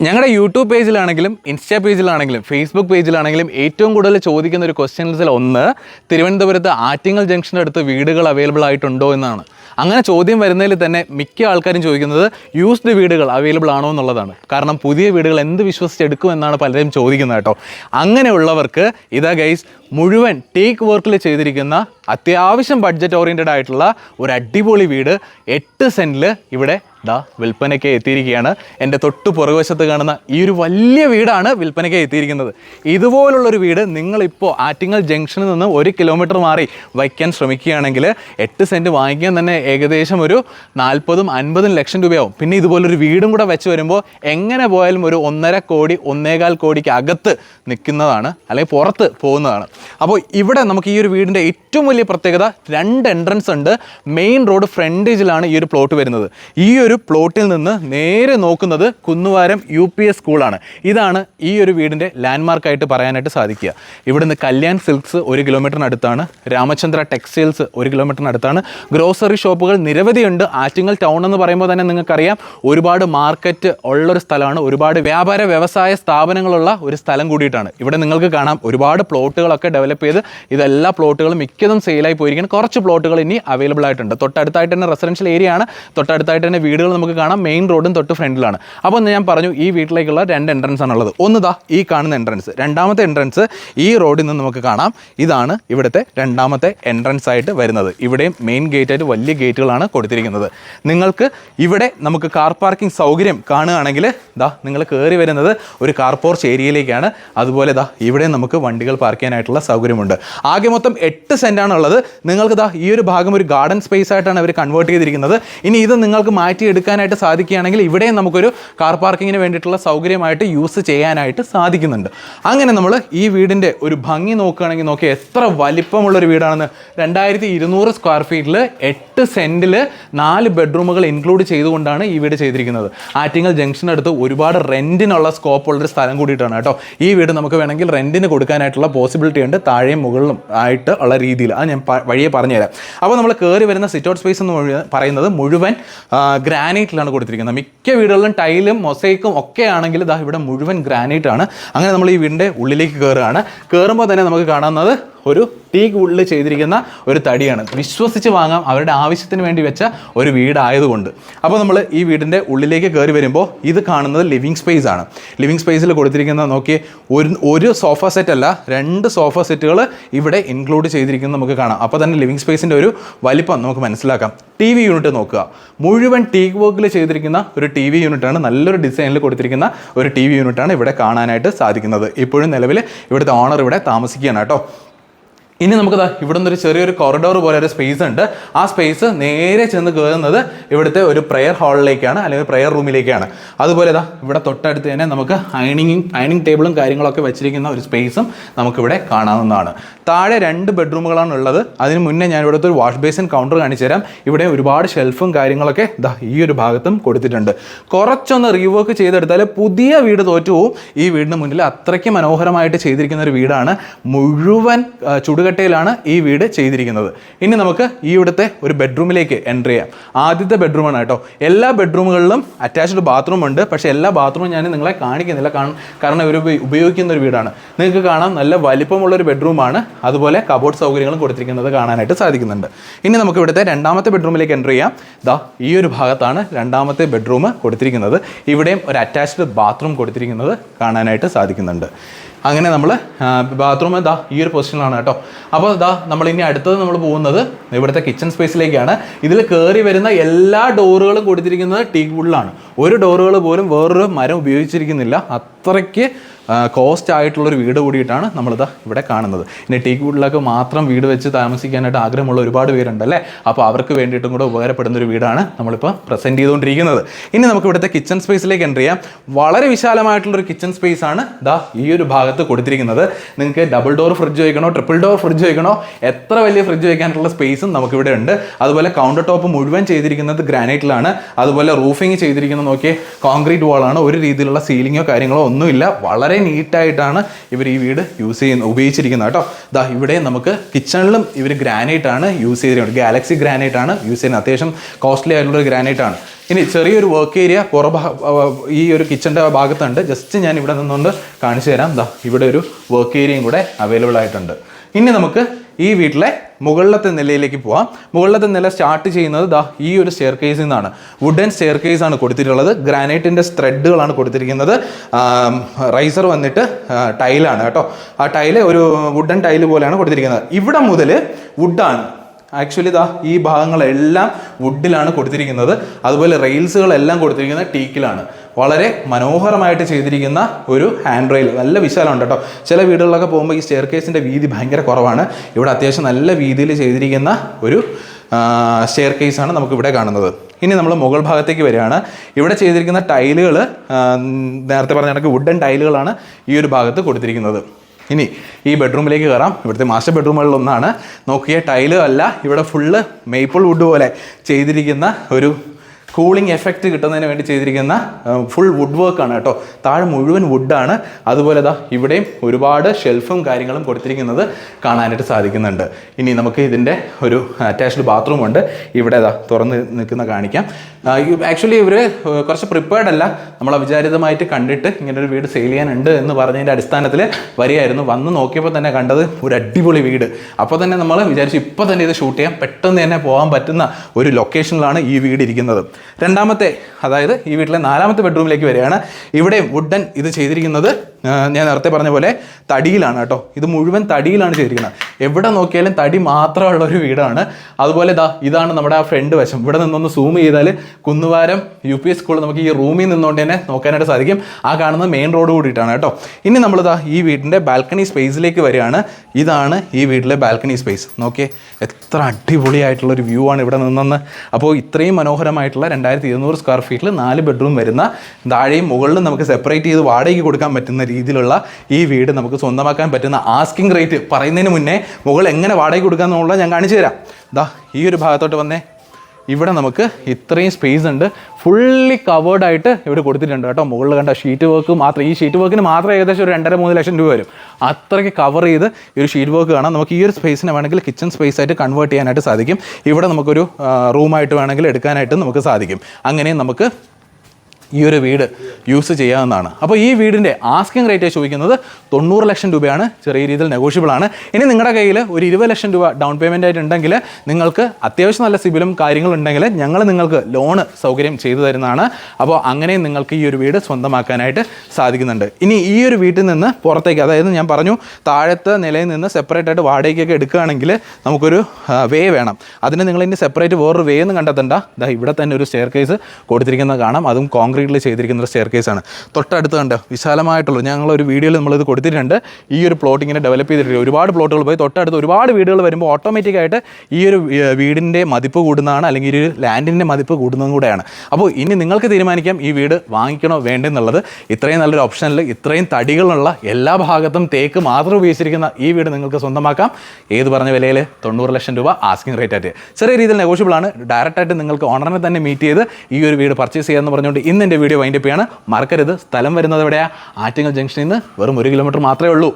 ഞങ്ങളുടെ യൂട്യൂബ് പേജിലാണെങ്കിലും ഇൻസ്റ്റാ പേജിലാണെങ്കിലും ഫേസ്ബുക്ക് പേജിലാണെങ്കിലും ഏറ്റവും കൂടുതൽ ചോദിക്കുന്ന ഒരു ക്വസ്റ്റ്യൻസിൽ ഒന്ന് തിരുവനന്തപുരത്ത് ആറ്റിങ്ങൽ ജംഗ്ഷന്റെ അടുത്ത് വീടുകൾ അവൈലബിൾ ആയിട്ടുണ്ടോ എന്നാണ്. അങ്ങനെ ചോദ്യം വരുന്നതിൽ തന്നെ മിക്ക ആൾക്കാരും ചോദിക്കുന്നത് യൂസ്ഡ് വീടുകൾ അവൈലബിൾ ആണോ എന്നുള്ളതാണ്. കാരണം പുതിയ വീടുകൾ എന്ത് വിശ്വസിച്ചെടുക്കും എന്നാണ് പലരും ചോദിക്കുന്നത് കേട്ടോ. അങ്ങനെയുള്ളവർക്ക് ഇതാ ഗൈസ് മുഴുവൻ ടേക്ക് വർക്കിൽ ചെയ്തിരിക്കുന്ന അത്യാവശ്യം ബഡ്ജറ്റ് ഓറിയന്റഡ് ആയിട്ടുള്ള ഒരു അടിപൊളി വീട് എട്ട് സെന്റിൽ ഇവിടെ ദാ വിൽപ്പനയ്ക്ക് എത്തിയിരിക്കുകയാണ്. എന്റെ തൊട്ട് പുറകുവശത്ത് കാണുന്ന ഈ ഒരു വലിയ വീടാണ് വിൽപ്പനയ്ക്ക് എത്തിയിരിക്കുന്നത്. ഇതുപോലുള്ളൊരു വീട് നിങ്ങളിപ്പോൾ ആറ്റിങ്ങൽ ജംഗ്ഷനിൽ നിന്ന് ഒരു കിലോമീറ്റർ മാറി വയ്ക്കാൻ ശ്രമിക്കുകയാണെങ്കിൽ എട്ട് സെന്റ് വാങ്ങിക്കാൻ തന്നെ ഏകദേശം ഒരു നാൽപ്പതും അൻപതും ലക്ഷം രൂപയാവും. പിന്നെ ഇതുപോലൊരു വീടും കൂടെ വെച്ച് വരുമ്പോൾ എങ്ങനെ പോയാലും ഒരു ഒന്നര കോടി ഒന്നേകാൽ കോടിക്ക് അകത്ത് നിൽക്കുന്നതാണ് അല്ലെങ്കിൽ പുറത്ത് പോകുന്നതാണ്. അപ്പോൾ ഇവിടെ നമുക്ക് ഈ ഒരു വീടിന്റെ ഏറ്റവും വലിയ പ്രത്യേകത രണ്ട് എൻട്രൻസ് ഉണ്ട്. മെയിൻ റോഡ് ഫ്രണ്ടേജിലാണ് ഈ ഒരു പ്ലോട്ട് വരുന്നത്. ഈ ഒരു പ്ലോട്ടിൽ നിന്ന് നേരെ നോക്കുന്നത് കുന്നുവാരം യു പി എസ് സ്കൂളാണ്. ഇതാണ് ഈ ഒരു വീടിന്റെ ലാൻഡ്മാർക്കായിട്ട് പറയാനായിട്ട് സാധിക്കുക. ഇവിടുന്ന് കല്യാൺ സിൽക്സ് ഒരു കിലോമീറ്ററിനടുത്താണ് രാമചന്ദ്ര ടെക്സ്റ്റൈൽസ് ഒരു കിലോമീറ്ററിനടുത്താണ്. ഗ്രോസറി ഷോപ്പുകൾ നിരവധിയുണ്ട്. ആറ്റിങ്ങൽ ടൗൺ എന്ന് പറയുമ്പോൾ തന്നെ നിങ്ങൾക്കറിയാം ഒരുപാട് മാർക്കറ്റ് ഉള്ളൊരു സ്ഥലമാണ്. ഒരുപാട് വ്യാപാര വ്യവസായ സ്ഥാപനങ്ങളുള്ള ഒരു സ്ഥലം കൂടിയിട്ടാണ്. ഇവിടെ നിങ്ങൾക്ക് കാണാം ഒരുപാട് പ്ലോട്ടുകളൊക്കെ ഡെവലപ്പ് ചെയ്ത് ഇതെല്ലാ പ്ലോട്ടുകളും മിക്കതും സെയിലായി പോയിരിക്കുകയാണ്. കുറച്ച് പ്ലോട്ടുകൾ ഇനി അവൈലബിൾ ആയിട്ടുണ്ട്. തൊട്ടടുത്തായിട്ട് തന്നെ റെസിഡൻഷ്യൽ ഏരിയ ആണ് തൊട്ടടുത്തായിട്ട് തന്നെ വീടുകൾ നമുക്ക് കാണാം. മെയിൻ റോഡും തൊട്ട് ഫ്രണ്ടിലാണ്. അപ്പോൾ ഞാൻ പറഞ്ഞു ഈ വീട്ടിലേക്കുള്ള രണ്ട് എൻട്രൻസ് ആണുള്ളത്. ഒന്ന് ദാ ഈ കാണുന്ന എൻട്രൻസ് രണ്ടാമത്തെ എൻട്രൻസ് ഈ റോഡിൽ നിന്ന് നമുക്ക് കാണാം. ഇതാണ് ഇവിടുത്തെ രണ്ടാമത്തെ എൻട്രൻസ് ആയിട്ട് വരുന്നത്. ഇവിടെയും മെയിൻ ഗേറ്റായിട്ട് വലിയ ഗേറ്റുകളാണ് കൊടുത്തിരിക്കുന്നത്. നിങ്ങൾക്ക് ഇവിടെ നമുക്ക് കാർ പാർക്കിംഗ് സൗകര്യം കാണുകയാണെങ്കിൽ ദാ നിങ്ങൾ കയറി വരുന്നത് ഒരു കാർ പോർച്ച് ഏരിയയിലേക്കാണ്. അതുപോലെ ദാ ഇവിടെ നമുക്ക് വണ്ടികൾ പാർക്ക് ചെയ്യാനായിട്ടുള്ള സൗകര്യമുണ്ട്. ആകെ മൊത്തം എട്ട് സെന്റാണ് ഉള്ളത് നിങ്ങൾക്ക് ദാ ഈ ഒരു ഭാഗം ഒരു ഗാർഡൻ സ്പേസ് ആയിട്ടാണ് അവർ കൺവേർട്ട് ചെയ്തിരിക്കുന്നത്. ഇനി ഇത് നിങ്ങൾക്ക് മാറ്റിയെടുക്കാനായിട്ട് സാധിക്കുകയാണെങ്കിൽ ഇവിടെയും നമുക്കൊരു കാർ പാർക്കിങ്ങിന് വേണ്ടിയിട്ടുള്ള സൗകര്യമായിട്ട് യൂസ് ചെയ്യാനായിട്ട് സാധിക്കുന്നുണ്ട്. അങ്ങനെ നമ്മൾ ഈ വീടിന്റെ ഒരു ഭംഗി നോക്കുകയാണെങ്കിൽ നോക്കി എത്ര വലിപ്പമുള്ളൊരു വീടാണെന്ന്. രണ്ടായിരത്തി ഇരുന്നൂറ് സ്ക്വയർ ഫീറ്റിൽ എട്ട് സെന്റിൽ നാല് ബെഡ്റൂമുകൾ ഇൻക്ലൂഡ് ചെയ്തുകൊണ്ടാണ് ഈ വീട് ചെയ്തിരിക്കുന്നത്. ആറ്റിങ്ങൽ ജംഗ്ഷനടുത്ത് ഒരുപാട് റെന്റിനുള്ള സ്കോപ്പ് ഉള്ളൊരു സ്ഥലം കൂടിയിട്ടാണ് കേട്ടോ. ഈ വീട് നമുക്ക് വേണമെങ്കിൽ റെന്റിന് കൊടുക്കാനായിട്ടുള്ള പോസിബിലിറ്റി ഉണ്ട്. താഴെയും മുകളിലും ആയിട്ട് ഉള്ള രീതിയിൽ. അത് ഞാൻ വഴിയെ പറഞ്ഞുതരാം. അപ്പോൾ നമ്മൾ കയറി വരുന്ന സിറ്റ് ഔട്ട് സ്പേസ് എന്ന് പറയുന്നത് മുഴുവൻ ഗ്രാനൈറ്റിലാണ് കൊടുത്തിരിക്കുന്നത്. മിക്ക വീടുകളിലും ടൈലും മൊസൈക്കും ഒക്കെ ആണെങ്കിൽ ഇതാ ഇവിടെ മുഴുവൻ ഗ്രാനൈറ്റ് ആണ്. അങ്ങനെ നമ്മൾ ഈ വീടിന്റെ ഉള്ളിലേക്ക് കയറുകയാണ് കയറുമ്പോൾ തന്നെ നമുക്ക് കാണുന്നത് ഒരു ടീ ഉള്ളിൽ ചെയ്തിരിക്കുന്ന ഒരു തടിയാണ്. വിശ്വസിച്ച് വാങ്ങാം. അവരുടെ ആവശ്യത്തിന് വേണ്ടി വെച്ച ഒരു വീടായതുകൊണ്ട്. അപ്പോൾ നമ്മൾ ഈ വീടിന്റെ ഉള്ളിലേക്ക് കയറി വരുമ്പോൾ ഇത് കാണുന്നത് ലിവിങ് സ്പേസ് ആണ്. ലിവിങ് സ്പേസിൽ കൊടുത്തിരിക്കുന്ന നോക്കി ഒരു ഒരു സോഫ സെറ്റ് അല്ല രണ്ട് സോഫ സെറ്റുകൾ ഇവിടെ ഇൻക്ലൂഡ് ചെയ്തിരിക്കുന്നത് നമുക്ക് കാണാം. അപ്പോൾ തന്നെ ലിവിങ് സ്പേസിന്റെ ഒരു വലിപ്പം നമുക്ക് മനസ്സിലാക്കാം. ടി വി യൂണിറ്റ് നോക്കുക. മുഴുവൻ ടീക്ക് വർക്കിൽ ചെയ്തിരിക്കുന്ന ഒരു ടി വി യൂണിറ്റാണ് നല്ലൊരു ഡിസൈനിൽ കൊടുത്തിരിക്കുന്ന ഒരു ടി വി യൂണിറ്റാണ് ഇവിടെ കാണാനായിട്ട് സാധിക്കുന്നത്. ഇപ്പോഴും നിലവിൽ ഇവിടുത്തെ ഓണർ ഇവിടെ താമസിക്കുകയാണ് കേട്ടോ. ഇനി നമുക്ക് ഇവിടെ നിന്നൊരു ചെറിയൊരു കോറിഡോർ പോലെ ഒരു സ്പേസ് ഉണ്ട്. ആ സ്പേസ് നേരെ ചെന്ന് കയറുന്നത് ഇവിടുത്തെ ഒരു പ്രെയർ ഹാളിലേക്കാണ് അല്ലെങ്കിൽ പ്രെയർ റൂമിലേക്കാണ് അതുപോലെ ഇതാ ഇവിടെ തൊട്ടടുത്ത് തന്നെ നമുക്ക് അയണിങ് അയണിങ് ടേബിളും കാര്യങ്ങളൊക്കെ വെച്ചിരിക്കുന്ന ഒരു സ്പേസും നമുക്കിവിടെ കാണാവുന്നതാണ്. താഴെ രണ്ട് ബെഡ്റൂമുകളാണ് ഉള്ളത്. അതിന് മുന്നേ ഞാൻ ഇവിടുത്തെ ഒരു വാഷ് ബേസിൻ കൗണ്ടർ കാണിച്ചു തരാം ഇവിടെ ഒരുപാട് ഷെൽഫും കാര്യങ്ങളൊക്കെ ദാ ഈ ഒരു ഭാഗത്തും കൊടുത്തിട്ടുണ്ട്. കുറച്ചൊന്ന് റീവർക്ക് ചെയ്തെടുത്താൽ പുതിയ വീട് തോറ്റുപോകും ഈ വീടിന് മുന്നിൽ അത്രയ്ക്ക് മനോഹരമായിട്ട് ചെയ്തിരിക്കുന്ന ഒരു വീടാണ്. മുഴുവൻ ആ, ചുടുകട്ടയിലാണ് ഈ വീട് ചെയ്തിരിക്കുന്നത്. ഇനി നമുക്ക് ഈ ഇവിടുത്തെ ഒരു ബെഡ്റൂമിലേക്ക് എന്റർ ചെയ്യാം. ആദ്യത്തെ ബെഡ്റൂമാണ് കേട്ടോ. എല്ലാ ബെഡ്റൂമുകളിലും അറ്റാച്ച്ഡ് ബാത്റൂം ഉണ്ട്. പക്ഷേ എല്ലാ ബാത്റൂമും ഞാൻ നിങ്ങളെ കാണിക്കുന്നില്ല. കാരണം ഇവർ ഉപയോഗിക്കുന്ന ഒരു വീടാണ്. നിങ്ങൾക്ക് കാണാം നല്ല വലിപ്പമുള്ള ഒരു ബെഡ്റൂമാണ് അതുപോലെ കബോർഡ് സൗകര്യങ്ങളും കൊടുത്തിരിക്കുന്നത് കാണാനായിട്ട് സാധിക്കുന്നുണ്ട്. ഇനി നമുക്ക് ഇവിടുത്തെ രണ്ടാമത്തെ ബെഡ്റൂമിലേക്ക് എന്റർ ചെയ്യാം. ദാ ഈ ഒരു ഭാഗത്താണ് രണ്ടാമത്തെ ബെഡ്റൂം കൊടുത്തിരിക്കുന്നത്. ഇവിടെയും ഒരു അറ്റാച്ച്ഡ് ബാത്റൂം കൊടുത്തിരിക്കുന്നത് കാണാനായിട്ട് സാധിക്കുന്നുണ്ട്. അങ്ങനെ നമ്മൾ ബാത്റൂം ഇതാ ഈ ഒരു പൊസിഷനിലാണ് കേട്ടോ. അപ്പോൾ ദാ നമ്മൾ ഇനി അടുത്തത് നമ്മൾ പോകുന്നത് ഇവിടുത്തെ കിച്ചൺ സ്പേസിലേക്കാണ് ഇതിൽ കയറി വരുന്ന എല്ലാ ഡോറുകളും കൊടുത്തിരിക്കുന്നത് ടീക്ക് വുഡിലാണ് ഒരു ഡോറുകൾ പോലും വേറൊരു മരം ഉപയോഗിച്ചിരിക്കുന്നില്ല. അത്രയ്ക്ക് കോസ്റ്റ് ആയിട്ടുള്ളൊരു വീട് കൂടിയിട്ടാണ് നമ്മളിത് ഇവിടെ കാണുന്നത്. ഇനി ടീക്ക് വീട്ടിലൊക്കെ മാത്രം വീട് വെച്ച് താമസിക്കാനായിട്ട് ആഗ്രഹമുള്ള ഒരുപാട് പേരുണ്ട് അല്ലേ അപ്പോൾ അവർക്ക് വേണ്ടിയിട്ടും കൂടെ ഉപകാരപ്പെടുന്ന ഒരു വീടാണ് നമ്മളിപ്പോൾ പ്രസന്റ് ചെയ്തുകൊണ്ടിരിക്കുന്നത്. ഇനി നമുക്ക് ഇവിടുത്തെ കിച്ചൺ സ്പേസിലേക്ക് എന്റർ ചെയ്യാം. വളരെ വിശാലമായിട്ടുള്ളൊരു കിച്ചൺ സ്പേസ് ആണ് ദാ ഈ ഒരു ഭാഗത്ത് കൊടുത്തിരിക്കുന്നത്. നിങ്ങൾക്ക് ഡബിൾ ഡോർ ഫ്രിഡ്ജ് വയ്ക്കണോ ട്രിപ്പിൾ ഡോർ ഫ്രിഡ്ജ് വയ്ക്കണോ എത്ര വലിയ ഫ്രിഡ്ജ് വയ്ക്കാനുള്ള സ്പേസും നമുക്കിവിടെ ഉണ്ട്. അതുപോലെ കൗണ്ടർ ടോപ്പ് മുഴുവൻ ചെയ്തിരിക്കുന്നത് ഗ്രാനൈറ്റിലാണ് അതുപോലെ റൂഫിങ് ചെയ്തിരിക്കുന്നത് നോക്കിയേ കോൺക്രീറ്റ് വാളാണ് ഒരു രീതിയിലുള്ള സീലിങ്ങോ കാര്യങ്ങളോ ഒന്നുമില്ല. വളരെ നീറ്റായിട്ടാണ് ഇവർ ഈ വീട് യൂസ് ചെയ്യുന്ന ഉപയോഗിച്ചിരിക്കുന്നത് കേട്ടോ. ദാ ഇവിടെ നമുക്ക് കിച്ചണിലും ഇവർ ഗ്രാനൈറ്റ് ആണ് യൂസ് ചെയ്തിരിക്കുന്നത്. ഗാലക്സി ഗ്രാനൈറ്റ് ആണ് യൂസ് ചെയ്യുന്നത്. അത്യാവശ്യം കോസ്റ്റ്ലി ആയിട്ടുള്ള ഗ്രാനൈറ്റ് ആണ്. ഇനി ചെറിയൊരു വർക്ക് ഏരിയ പുറഭാ ഈ ഒരു കിച്ചന്റെ ഭാഗത്തുണ്ട്. ജസ്റ്റ് ഞാൻ ഇവിടെ നിന്നുകൊണ്ട് കാണിച്ചു തരാം. ദാ ഇവിടെ ഒരു വർക്ക് ഏരിയയും കൂടെ അവൈലബിൾ ആയിട്ടുണ്ട്. ഇനി നമുക്ക് ഈ വീട്ടിലെ മുകളിലത്തെ നിലയിലേക്ക് പോവാം. മുകളിലത്തെ നില സ്റ്റാർട്ട് ചെയ്യുന്നത് ദാ ഈ ഒരു സ്റ്റെയർ കേസിൽ നിന്നാണ്. വുഡൻ സ്റ്റെയർ കേസ് ആണ് കൊടുത്തിട്ടുള്ളത്. ഗ്രാനൈറ്റിന്റെ ത്രെഡുകളാണ് കൊടുത്തിരിക്കുന്നത്. റൈസർ വന്നിട്ട് ടൈലാണ് കേട്ടോ. ആ ടൈൽ ഒരു വുഡൻ ടൈൽ പോലെയാണ് കൊടുത്തിരിക്കുന്നത്. ഇവിടെ മുതൽ വുഡാണ് ആക്ച്വലി ദാ ഈ ഭാഗങ്ങളെല്ലാം വുഡിലാണ് കൊടുത്തിരിക്കുന്നത്. അതുപോലെ റെയിൽസുകളെല്ലാം കൊടുത്തിരിക്കുന്നത് ടീക്കിലാണ് വളരെ മനോഹരമായിട്ട് ചെയ്തിരിക്കുന്ന ഒരു ഹാൻഡ് റെയിൽ നല്ല വിശാലമുണ്ട് കേട്ടോ. ചില വീടുകളിലൊക്കെ പോകുമ്പോൾ ഈ സ്റ്റെയർ കേസിന്റെ വീതി ഭയങ്കര കുറവാണ്. ഇവിടെ അത്യാവശ്യം നല്ല വീതിയിൽ ചെയ്തിരിക്കുന്ന ഒരു സ്റ്റെയർ കേസാണ് നമുക്ക് ഇവിടെ കാണുന്നത്. ഇനി നമ്മൾ മുകൾ ഭാഗത്തേക്ക് വരികയാണ്. ഇവിടെ ചെയ്തിരിക്കുന്ന ടൈലുകൾ നേരത്തെ പറഞ്ഞ കണക്ക് വുഡൻ ടൈലുകളാണ് ഈ ഒരു ഭാഗത്ത് കൊടുത്തിരിക്കുന്നത്. ഇനി ഈ ബെഡ്റൂമിലേക്ക് കയറാം. ഇവിടുത്തെ മാസ്റ്റർ ബെഡ്റൂമുകളിലൊന്നാണ് നോക്കിയ ടൈലും അല്ല ഇവിടെ ഫുള്ള് മേപ്പിൾ വുഡ് പോലെ ചെയ്തിരിക്കുന്ന ഒരു കൂളിംഗ് എഫക്റ്റ് കിട്ടുന്നതിന് വേണ്ടി ചെയ്തിരിക്കുന്ന ഫുൾ വുഡ് വർക്കാണ് കേട്ടോ. താഴെ മുഴുവൻ വുഡാണ് അതുപോലെ ദാ ഇവിടെയും ഒരുപാട് ഷെൽഫും കാര്യങ്ങളും കൊടുത്തിരിക്കുന്നത് കാണാനായിട്ട് സാധിക്കുന്നുണ്ട്. ഇനി നമുക്ക് ഇതിന്റെ ഒരു അറ്റാച്ച്ഡ് ബാത്റൂം ഉണ്ട്. ഇവിടെ ദാ തുറന്ന് നിൽക്കുന്ന കാണിക്കാം. ആക്ച്വലി ഇവർ കുറച്ച് പ്രിപ്പയർഡ് അല്ല. നമ്മൾ അവിചാരിതമായിട്ട് കണ്ടിട്ട് ഇങ്ങനെ ഒരു വീട് സെയിൽ ചെയ്യാനുണ്ട് എന്ന് പറഞ്ഞതിന്റെ അടിസ്ഥാനത്തിൽ വരികയായിരുന്നു. വന്ന് നോക്കിയപ്പോൾ തന്നെ കണ്ടത് ഒരു അടിപൊളി വീട്. അപ്പോൾ തന്നെ നമ്മൾ വിചാരിച്ചു ഇപ്പോൾ തന്നെ ഇത് ഷൂട്ട് ചെയ്യാം. പെട്ടെന്ന് തന്നെ പോകാൻ പറ്റുന്ന ഒരു ലൊക്കേഷനിലാണ് ഈ വീട് ഇരിക്കുന്നത്. രണ്ടാമത്തെ അതായത് ഈ വീട്ടിലെ നാലാമത്തെ ബെഡ്റൂമിലേക്ക് വരികയാണ്. ഇവിടെ വുഡൻ ഇത് ചെയ്തിരിക്കുന്നത് ഞാൻ നേരത്തെ പറഞ്ഞ പോലെ തടിയിലാണ് കേട്ടോ. ഇത് മുഴുവൻ തടിയിലാണ് ചെയ്തിരിക്കുന്നത്. എവിടെ നോക്കിയാലും തടി മാത്രമുള്ള ഒരു വീടാണ്. അതുപോലെ ഇതാ ഇതാണ് നമ്മുടെ ആ ഫ്രണ്ട് വശം. ഇവിടെ നിന്നൊന്ന് സൂം ചെയ്താൽ കുന്നുവാരം യു പി സ്കൂൾ നമുക്ക് ഈ റൂമിൽ നിന്നുകൊണ്ട് തന്നെ നോക്കാനായിട്ട് സാധിക്കും. ആ കാണുന്നത് മെയിൻ റോഡ് കൂടിയിട്ടാണ് കേട്ടോ. ഇനി നമ്മളിതാ ഈ വീടിന്റെ ബാൽക്കണി സ്പേസിലേക്ക് വരികയാണ്. ഇതാണ് ഈ വീട്ടിലെ ബാൽക്കണി സ്പേസ് നോക്കിയേ എത്ര അടിപൊളിയായിട്ടുള്ള ഒരു വ്യൂ ആണ് ഇവിടെ നിന്നെന്ന്. അപ്പോൾ ഇത്രയും മനോഹരമായിട്ടുള്ള രണ്ടായിരത്തി ഇരുന്നൂറ് സ്ക്വയർ ഫീറ്റിൽ നാല് ബെഡ്റൂം വരുന്ന താഴെയും മുകളിലും നമുക്ക് സെപ്പറേറ്റ് ചെയ്ത് വാടകയ്ക്ക് കൊടുക്കാൻ പറ്റുന്ന രീതിയിലുള്ള ഈ വീട് നമുക്ക് സ്വന്തമാക്കാൻ പറ്റുന്ന ആസ്കിംഗ് റേറ്റ് പറയുന്നതിന് മുന്നേ മുകൾ എങ്ങനെ വാടക കൊടുക്കുക എന്നുള്ളത് ഞാൻ കാണിച്ചു തരാം. ദാ ഈ ഒരു ഭാഗത്തോട്ട് വന്നേ. ഇവിടെ നമുക്ക് ഇത്രയും സ്പേസ് ഉണ്ട്. ഫുള്ളി കവേർഡായിട്ട് ഇവിടെ കൊടുത്തിട്ടുണ്ട് കേട്ടോ. മുകളിൽ കണ്ട ഷീറ്റ് വർക്ക് മാത്രം ഈ ഷീറ്റ് വർക്കിന് മാത്രം ഏകദേശം ഒരു രണ്ടര മൂന്ന് ലക്ഷം രൂപ വരും. അത്രയ്ക്ക് കവർ ചെയ്ത് ഈ ഒരു ഷീറ്റ് വർക്ക് കാണാം. നമുക്ക് ഈ ഒരു സ്പേസിനെ വേണമെങ്കിൽ കിച്ചൺ സ്പേസ് ആയിട്ട് കൺവേർട്ട് ചെയ്യാനായിട്ട് സാധിക്കും. ഇവിടെ നമുക്കൊരു റൂമായിട്ട് വേണമെങ്കിൽ എടുക്കാനായിട്ട് നമുക്ക് സാധിക്കും. അങ്ങനെ നമുക്ക് ഈ ഒരു വീട് യൂസ് ചെയ്യാവുന്നതാണ്. അപ്പോൾ ഈ വീടിന്റെ ആസ്കിംഗ് റേറ്റ് ചോദിക്കുന്നത് തൊണ്ണൂറ് ലക്ഷം രൂപയാണ്. ചെറിയ രീതിയിൽ നെഗോഷ്യബിൾ ആണ്. ഇനി നിങ്ങളുടെ കയ്യിൽ ഒരു ഇരുപത് ലക്ഷം രൂപ ഡൗൺ പേയ്മെന്റ് ആയിട്ടുണ്ടെങ്കിൽ നിങ്ങൾക്ക് അത്യാവശ്യം നല്ല സിബിലും കാര്യങ്ങളും ഉണ്ടെങ്കിൽ ഞങ്ങൾ നിങ്ങൾക്ക് ലോണ് സൗകര്യം ചെയ്തു തരുന്നതാണ്. അപ്പോൾ അങ്ങനെ നിങ്ങൾക്ക് ഈ ഒരു വീട് സ്വന്തമാക്കാനായിട്ട് സാധിക്കുന്നുണ്ട്. ഇനി ഈ ഒരു വീട്ടിൽ നിന്ന് പുറത്തേക്ക് അതായത് ഞാൻ പറഞ്ഞു താഴത്തെ നിലയിൽ നിന്ന് സെപ്പറേറ്റ് ആയിട്ട് വാടകയ്ക്കൊക്കെ എടുക്കുകയാണെങ്കിൽ നമുക്കൊരു വേ വേണം. അതിന് നിങ്ങൾ ഇനി സെപ്പറേറ്റ് വേറൊരു വേ എന്ന് കണ്ടെത്തണ്ട. ഇവിടെ തന്നെ ഒരു സ്റ്റെയർ കേസ് കൊടുത്തിരിക്കുന്നത് കാണാം. അതും കോൺക്രീറ്റിൽ ചെയ്തിരിക്കുന്ന ഒരു സ്റ്റെയർ കേസാണ് തൊട്ടടുത്ത് കണ്ട്? വിശാലമായിട്ടുള്ള ഞങ്ങളൊരു വീഡിയോയിൽ നമ്മളിത് കൊടുത്തിട്ടുണ്ട്. ഈ ഒരു പ്ലോട്ട് ഇങ്ങനെ ഡെവലപ്പ് ചെയ്തിട്ടുണ്ട്. ഒരുപാട് പ്ലോട്ടുകൾ പോയി. തൊട്ടടുത്ത് ഒരുപാട് വീടുകൾ വരുമ്പോൾ ഓട്ടോമാറ്റിക്കായിട്ട് ഈ ഒരു വീടിന്റെ മതിപ്പ് കൂടുന്നതാണ്. അല്ലെങ്കിൽ ഈ ഒരു ലാൻഡിന്റെ മതിപ്പ് കൂടുന്നതും കൂടെയാണ്. അപ്പോൾ ഇനി നിങ്ങൾക്ക് തീരുമാനിക്കാം ഈ വീട് വാങ്ങിക്കണോ വേണ്ടെന്നുള്ളത്. ഇത്രയും നല്ലൊരു ഓപ്ഷനിൽ ഇത്രയും തടികളുള്ള എല്ലാ ഭാഗത്തും തേക്ക് മാത്രം ഉപയോഗിച്ചിരിക്കുന്ന ഈ വീട് നിങ്ങൾക്ക് സ്വന്തമാക്കാം. ഏത് പറഞ്ഞ വിലയിൽ തൊണ്ണൂറ് ലക്ഷം രൂപ ആസ്കിംഗ് റേറ്റ് ആയിട്ട്. ചെറിയ രീതിയിൽ നെഗോഷ്യബിൾ ആണ്. ഡയറക്റ്റായിട്ട് നിങ്ങൾക്ക് ഓണറിനെ തന്നെ മീറ്റ് ചെയ്ത് ഈ ഒരു വീട് പർച്ചേസ് ചെയ്യാമെന്ന് പറഞ്ഞുകൊണ്ട് ഇന്ന് എന്റെ വീഡിയോ വൈൻഡപ്പ് ചെയ്യാണ്. മറക്കരുത്. സ്ഥലം വരുന്നത് എവിടെയാണ് ആറ്റിങ്ങൽ ജംഗ്ഷനിൽ നിന്ന് വെറും ഒരു കിലോമീറ്റർ മാത്രമേ ഉള്ളൂ.